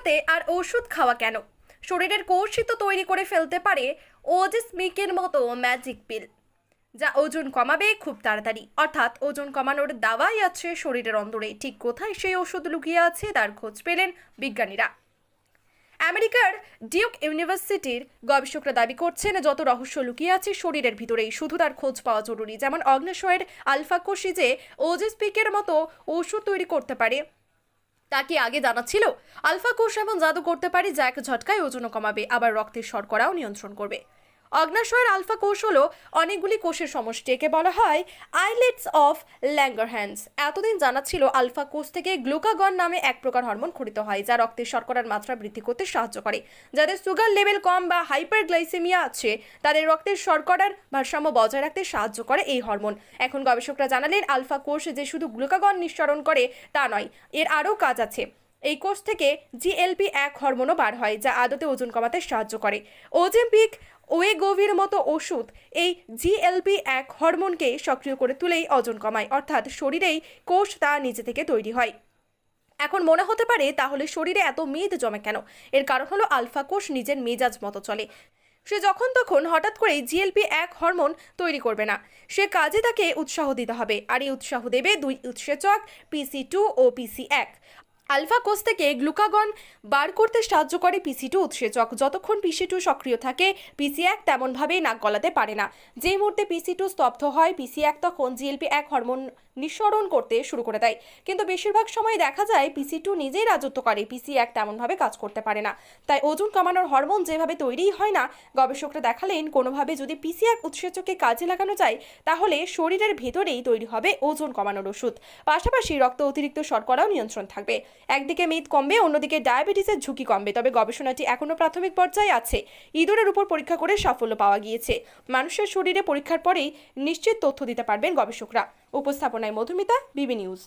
কমাতে আর ওষুধ খাওয়া কেন? শরীরের কৌশিত তৈরি করে ফেলতে পারে ওজেসমিকের মতো ম্যাজিক পিল যা ওজন কমাবে খুব তাড়াতাড়ি। অর্থাৎ ওজন কমানোর দাওয়াই আছে শরীরের অন্দরে। ঠিক কোথায় সেই ওষুধ লুকিয়ে আছে তার খোঁজ পেলেন বিজ্ঞানীরা। আমেরিকার ডিউক ইউনিভার্সিটির গবেষকরা দাবি করছেন, যত রহস্য লুকিয়ে আছে শরীরের ভিতরেই শুধু তার খোঁজ পাওয়া জরুরি। যেমন অগ্নেশ্বরের আলফা কোষি যে ওজেসপিকের মতো ওষুধ তৈরি করতে পারে তা কি আগে জানা ছিল আলফা কোষ এবং জাদু করতে পারে যা এক ঝটকায় ওজন কমাবে, আবার রক্তের শর্করাও নিয়ন্ত্রণ করবে। অগ্নাশয়ের আলফা কোষ হলো অনেকগুলি কোষের সমষ্টি। একে বলা হয় আইলেটস অফ ল্যাঙ্গারহ্যান্ডস। এতদিন জানা ছিল আলফা কোষ থেকে গ্লুকাগন নামে এক প্রকার হরমোন খরিত হয়, যা রক্তের শর্করার মাত্রা বৃদ্ধি করতে সাহায্য করে। যাদের সুগার লেভেল কম বা হাইপারগ্লাইসেমিয়া আছে, তাদের রক্তের শর্করার ভারসাম্য বজায় রাখতে সাহায্য করে এই হরমোন। এখন গবেষকরা জানালেন, আলফা কোষ যে শুধু গ্লুকাগন নিঃসরণ করে, তা নয়, এর আরও কাজ আছে। এই কোষ থেকে জিএলপি এক হরমোনও বার হয়, যা আদতে ওজন কমাতে সাহায্য করে। ওজেম্পিক ওয়েগোভির মতো ওষুধ এই জিএলপি এক হরমোনকে সক্রিয় করে তুলেই ওজন কমায়, অর্থাৎ শরীরেই কোষ তা নিজে থেকে তৈরি হয়। এখন মনে হতে পারে, তাহলে শরীরে এত মেদ জমে কেন? এর কারণ হলো আলফা কোষ নিজের মেজাজ মতো চলে। সে যখন তখন হঠাৎ করে জিএলপি এক হরমোন তৈরি করবে না। সে কাজে তাকে উৎসাহ দিতে হবে, আর এই উৎসাহ দেবে দুই উৎসেচক পিসি টু ও পিসি এক। আলফা কোষ থেকে গ্লুকাগন বার করতে সাহায্য করে পিসি টু উৎসেচক। যতক্ষণ পিসি টু সক্রিয় থাকে পিসি এক তেমনভাবেই নাক গলাতে পারে না। যেই মুহূর্তে পিসি টু স্তব্ধ হয় পিসি এক তখন জিএলপি এক হরমোন নিঃসরণ করতে শুরু করে দেয়। কিন্তু বেশিরভাগ সময় দেখা যায় পিসি টু নিজেই রাজত্ব করে পিসি এক তেমনভাবে কাজ করতে পারে না। তাই ওজন কমানোর হরমোন যেভাবে তৈরিই হয় না, গবেষকরা দেখালেন, কোনোভাবে যদি পিসি এক উৎসেচককে কাজে লাগানো যায়, তাহলে শরীরের ভেতরেই তৈরি হবে ওজন কমানোর ওষুধ। পাশাপাশি রক্ত অতিরিক্ত শর্করাও নিয়ন্ত্রণ থাকবে। একদিকে মেদ কমবে, অন্যদিকে ডায়াবেটিসের ঝুঁকি কমবে। তবে গবেষণাটি এখনও প্রাথমিক পর্যায়ে আছে। ইঁদুরের উপর পরীক্ষা করে সাফল্য পাওয়া গিয়েছে। মানুষের শরীরে পরীক্ষার পরেই নিশ্চিত তথ্য দিতে পারবেন গবেষকরা। উপস্থাপনায় মধুমিতা, বিবি নিউজ।